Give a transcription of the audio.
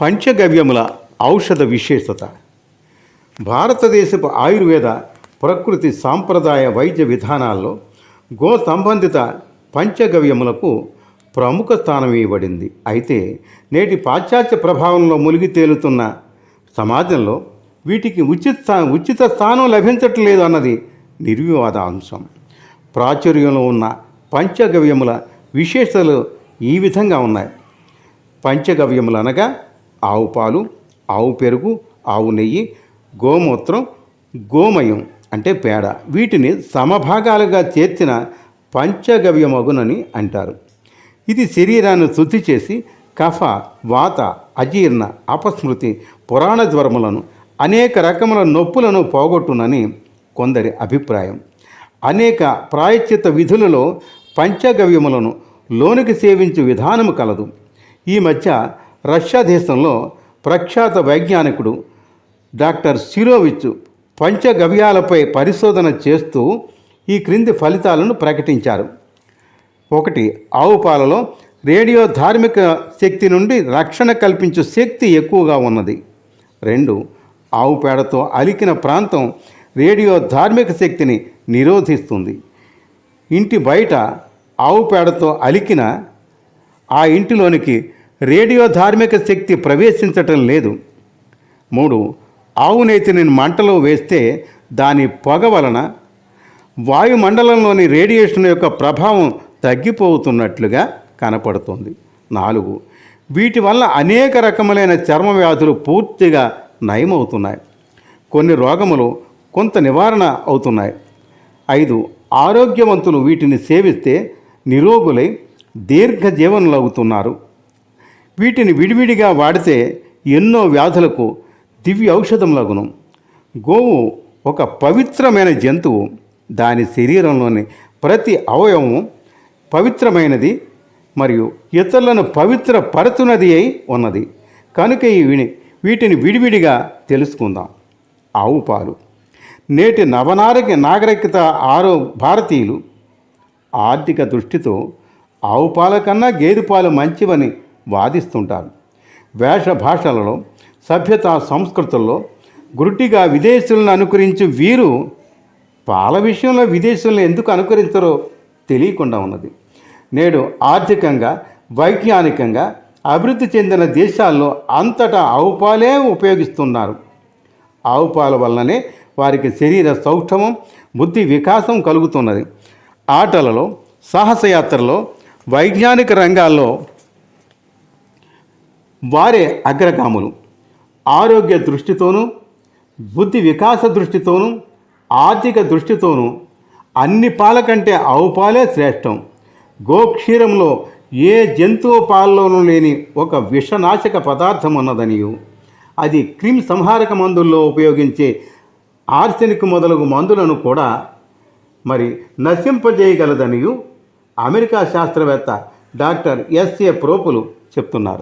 పంచగవ్యముల ఔషధ విశేషత. భారతదేశపు ఆయుర్వేద ప్రకృతి సాంప్రదాయ వైద్య విధానాల్లో గో సంబంధిత పంచగవ్యములకు ప్రముఖ స్థానం ఇవ్వబడింది. అయితే నేటి పాశ్చాత్య ప్రభావంలో మునిగి తేలుతున్న సమాజంలో వీటికి ఉచిత స్థా- ఉచిత స్థానం లభించట్లేదు అన్నది నిర్వివాద అంశం. ప్రాచుర్యంలో ఉన్న పంచగవ్యముల విశేషతలు ఈ విధంగా ఉన్నాయి. పంచగవ్యములు అనగా ఆవు పాలు ఆవు పెరుగు ఆవు నెయ్యి గోమూత్రం గోమయం అంటే పేడ. వీటిని సమభాగాలుగా చేర్చిన పంచగవ్యమగునని అంటారు. ఇది శరీరాన్ని శుద్ధి చేసి కఫ వాత అజీర్ణ అపస్మృతి పురాణ జ్వరములను అనేక రకముల నొప్పులను పోగొట్టునని కొందరి అభిప్రాయం. అనేక ప్రాయశ్చిత విధులలో పంచగవ్యములను లోనికి సేవించు విధానము కలదు. ఈ మధ్య రష్యా దేశంలో ప్రఖ్యాత వైజ్ఞానికుడు డాక్టర్ సిరోవిచ్ పంచగవ్యాలపై పరిశోధన చేస్తూ ఈ క్రింది ఫలితాలను ప్రకటించారు. ఒకటి ఆవు పాలలో రేడియో ధార్మిక శక్తి నుండి రక్షణ కల్పించే శక్తి ఎక్కువగా ఉన్నది. రెండు ఆవు పేడతో అలికిన ప్రాంతం రేడియో ధార్మిక శక్తిని నిరోధిస్తుంది. ఇంటి బయట ఆవు పేడతో అలికిన ఆ ఇంటిలోనికి రేడియో ధార్మిక శక్తి ప్రవేశించటం లేదు. మూడు ఆవు నేతిని మంటలో వేస్తే దాని పొగ వలన వాయుమండలంలోని రేడియేషన్ యొక్క ప్రభావం తగ్గిపోతున్నట్లుగా కనపడుతుంది. నాలుగు వీటి వల్ల అనేక రకములైన చర్మ వ్యాధులు పూర్తిగా నయమవుతున్నాయి. కొన్ని రోగములు కొంత నివారణ అవుతున్నాయి. ఐదు ఆరోగ్యవంతులు వీటిని సేవిస్తే నిరోగులై దీర్ఘ జీవనులవుతున్నారు. వీటిని విడివిడిగా వాడితే ఎన్నో వ్యాధులకు దివ్య ఔషధంలగును గోవు ఒక పవిత్రమైన జంతువు. దాని శరీరంలోని ప్రతి అవయవము పవిత్రమైనది మరియు ఇతరులను పవిత్ర పరచునది అయి ఉన్నది. కనుక ఈ వీటిని విడివిడిగా తెలుసుకుందాం. ఆవు పాలు. నేటి నవనాగరిక నాగరికత ఆరో భారతీయులు. ఆర్థిక దృష్టితో ఆవు పాల కన్నా గేదె పాలు మంచివని వాదిస్తుంటారు. వేష భాషలలో సభ్యత సంస్కృతుల్లో గురుటిగా విదేశీయులను అనుకరించి వీరు పాల విషయంలో విదేశీయులను ఎందుకు అనుకరించరో తెలియకుండా ఉన్నది. నేడు ఆర్థికంగా వైజ్ఞానికంగా అభివృద్ధి చెందిన దేశాల్లో అంతటా ఆవుపాలే ఉపయోగిస్తున్నారు. ఆవుపాల వల్లనే వారికి శరీర సౌష్ఠవం బుద్ధి వికాసం కలుగుతున్నది. ఆటలలో సాహసయాత్రలో వైజ్ఞానిక రంగాల్లో వారే అగ్రగాములు. ఆరోగ్య దృష్టితోనూ బుద్ధి వికాస దృష్టితోనూ ఆర్థిక దృష్టితోనూ అన్ని పాల కంటే ఆవు పాలే శ్రేష్టం. గోక్షీరంలో ఏ జంతువు పాలలోనూ లేని ఒక విషనాశక పదార్థం ఉన్నదనియు. అది క్రిమ్ సంహారక మందుల్లో ఉపయోగించే ఆర్సెనిక్ మొదలగు మందులను కూడా మరి నశింపజేయగలదనియు అమెరికా శాస్త్రవేత్త డాక్టర్ ఎస్ఏ ప్రోపులు చెప్తున్నారు.